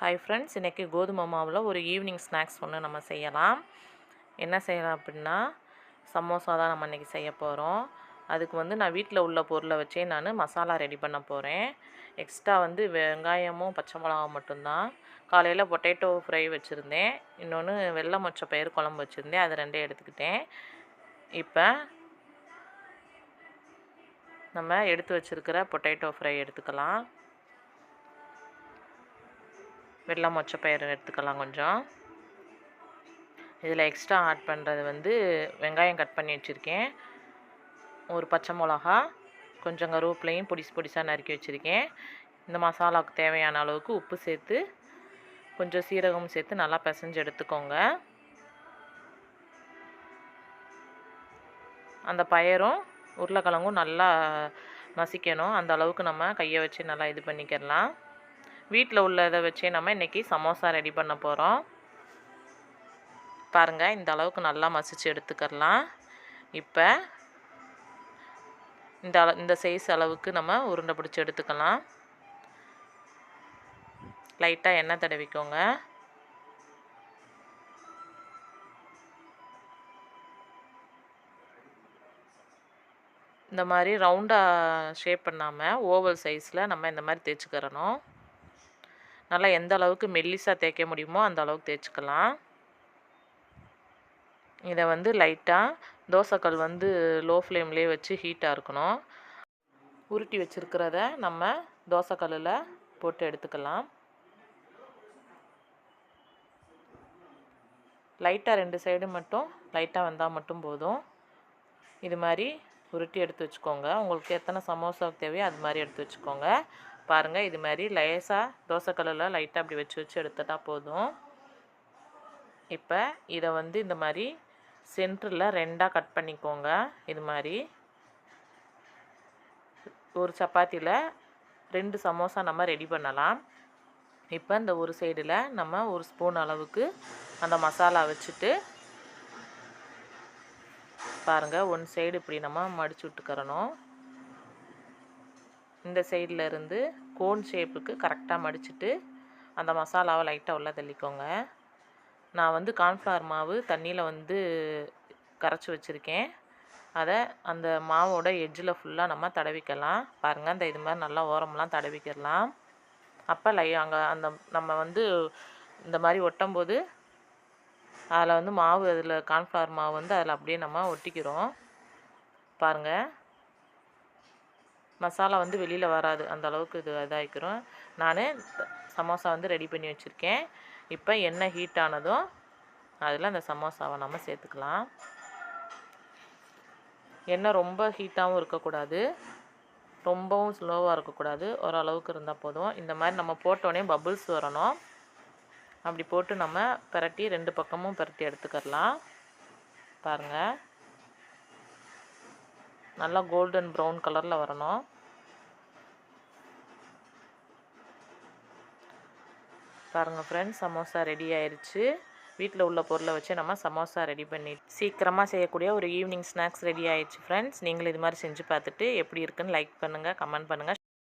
Hi friends இன்றைக்கி கோதுமை மாவில் ஒரு ஈவினிங் ஸ்நாக்ஸ் ஒன்று நம்ம செய்யலாம். என்ன செய்யலாம் அப்படின்னா சமோசா தான் நம்ம இன்றைக்கி செய்ய போகிறோம் அதுக்கு வந்து நான் வீட்டில் உள்ள பொருளை வச்சே நான் மசாலா ரெடி பண்ண போகிறேன் எக்ஸ்ட்ரா வந்து வெங்காயமும் பச்சை மிளகா மட்டும்தான். காலையில் பொட்டேட்டோ ஃப்ரை வச்சுருந்தேன். இன்னொன்று வெள்ளை மொச்சை பயிர் குழம்பு வச்சுருந்தேன். அது ரெண்டே எடுத்துக்கிட்டேன். இப்போ நம்ம எடுத்து வச்சுருக்கிற பொட்டேட்டோ ஃப்ரை எடுத்துக்கலாம். வெள்ளை மொச்சை பயிர் எடுத்துக்கலாம் கொஞ்சம். இதில் எக்ஸ்ட்ரா ஆட் பண்ணுறது வந்து வெங்காயம் கட் பண்ணி வச்சுருக்கேன். ஒரு பச்சை மிளகா கொஞ்சம் கருவேப்பிலையும் பொடிசு பொடிசாக நறுக்கி வச்சுருக்கேன். இந்த மசாலாவுக்கு தேவையான அளவுக்கு உப்பு சேர்த்து கொஞ்சம் சீரகம் சேர்த்து நல்லா பிசைஞ்சு எடுத்துக்கோங்க. அந்த பயரும் உருளைக்கிழங்கும் நல்லா நசிக்கணும். அந்த அளவுக்கு நம்ம கையை வச்சு நல்லா இது பண்ணிக்கிடலாம். வீட்டில் உள்ளதை வச்சே நம்ம இன்றைக்கி சமோசா ரெடி பண்ண போகிறோம் பாருங்கள் இந்த அளவுக்கு நல்லா மசிச்சு எடுத்துக்கலாம் இப்போ இந்த அள இந்த சைஸ் அளவுக்கு நம்ம உருண்டை பிடிச்சி எடுத்துக்கலாம். லைட்டாக எண்ணெய் தடவிக்கோங்க. இந்த மாதிரி ரவுண்டாக ஷேப் பண்ணாமல் ஓவல் சைஸில் நம்ம இந்த மாதிரி தேய்ச்சிக்கிறணும். நல்லா எந்த அளவுக்கு மெல்லிஸாக தேய்க்க முடியுமோ அந்த அளவுக்கு தேய்ச்சிக்கலாம். இதை வந்து லைட்டாக தோசைக்கல் வந்து லோ ஃப்ளேம்லேயே வச்சு ஹீட்டாக இருக்கணும். உருட்டி வச்சுருக்கிறத நம்ம தோசைக்கல்லில் போட்டு எடுத்துக்கலாம். லைட்டாக ரெண்டு சைடு மட்டும் லைட்டாக வந்தால் மட்டும் போதும். இது மாதிரி உருட்டி எடுத்து வச்சுக்கோங்க. உங்களுக்கு எத்தனை சமோசாவுக்கு தேவையோ அது மாதிரி எடுத்து வச்சுக்கோங்க. பாருங்கள் இது மாதிரி லேசாக தோசைக்கல்லில் லைட்டாக அப்படி வச்சு வச்சு எடுத்துட்டால் போதும். இப்போ இதை வந்து இந்த மாதிரி சென்டரில் ரெண்டாக கட் பண்ணிக்கோங்க. இது மாதிரி ஒரு சப்பாத்தியில் ரெண்டு சமோசா நம்ம ரெடி பண்ணலாம். இப்போ இந்த ஒரு சைடில் நம்ம ஒரு ஸ்பூன் அளவுக்கு அந்த மசாலா வச்சுட்டு பாருங்கள் ஒன் சைடு இப்படி நம்ம மடிச்சு விட்டுக்கிறணும். இந்த சைடில் இருந்து கோன் ஷேப்புக்கு கரெக்டாக மடிச்சுட்டு அந்த மசாலாவை லைட்டாக உள்ள தள்ளிக்கோங்க. நான் வந்து கார்ன்ஃப்ளவர் மாவு தண்ணியில் வந்து கரைச்சி வச்சுருக்கேன். அதை அந்த மாவோட எட்ஜில் ஃபுல்லாக நம்ம தடவிக்கலாம். பாருங்கள் அந்த இது மாதிரி நல்லா ஓரமெல்லாம் தடவிக்கிடலாம் அப்போ லை அங்கே அந்த நம்ம வந்து இந்த மாதிரி ஒட்டும்போது அதில் வந்து மாவு அதில் கார்ன்ஃப்ளவர் மாவு வந்து அதில் அப்படியே நம்ம ஒட்டிக்கிறோம். பாருங்கள் மசாலா வந்து வெளியில் வராது. அந்த அளவுக்கு இது இதாகிக்கிறோம் நான் சமோசா வந்து ரெடி பண்ணி வச்சுருக்கேன். இப்போ எண்ணெய் ஹீட் ஆனதும் அதில் அந்த சமோசாவை நம்ம சேர்த்துக்கலாம். எண்ணெய் ரொம்ப ஹீட்டாகவும் இருக்கக்கூடாது. ரொம்பவும் ஸ்லோவாக இருக்கக்கூடாது. ஓரளவுக்கு இருந்தால் போதும். இந்த மாதிரி நம்ம போட்டோடனே பபுள்ஸ் வரணும். அப்படி போட்டு நம்ம பிரட்டி ரெண்டு பக்கமும் பிரட்டி எடுத்துக்கரலாம் பாருங்கள் நல்லா கோல்டன் ப்ரௌன் கலரில் வரணும். பாருங்கள் ஃப்ரெண்ட்ஸ் சமோசா ரெடி ஆயிடுச்சு வீட்டில் உள்ள பொருளை வச்சு நம்ம சமோசா ரெடி பண்ணி சீக்கிரமாக செய்யக்கூடிய ஒரு ஈவினிங் ஸ்நாக்ஸ் ரெடி ஆயிடுச்சு ஃப்ரெண்ட்ஸ் நீங்களும் இது மாதிரி செஞ்சு பார்த்துட்டு எப்படி இருக்குன்னு லைக் பண்ணுங்கள் கமெண்ட் பண்ணுங்கள்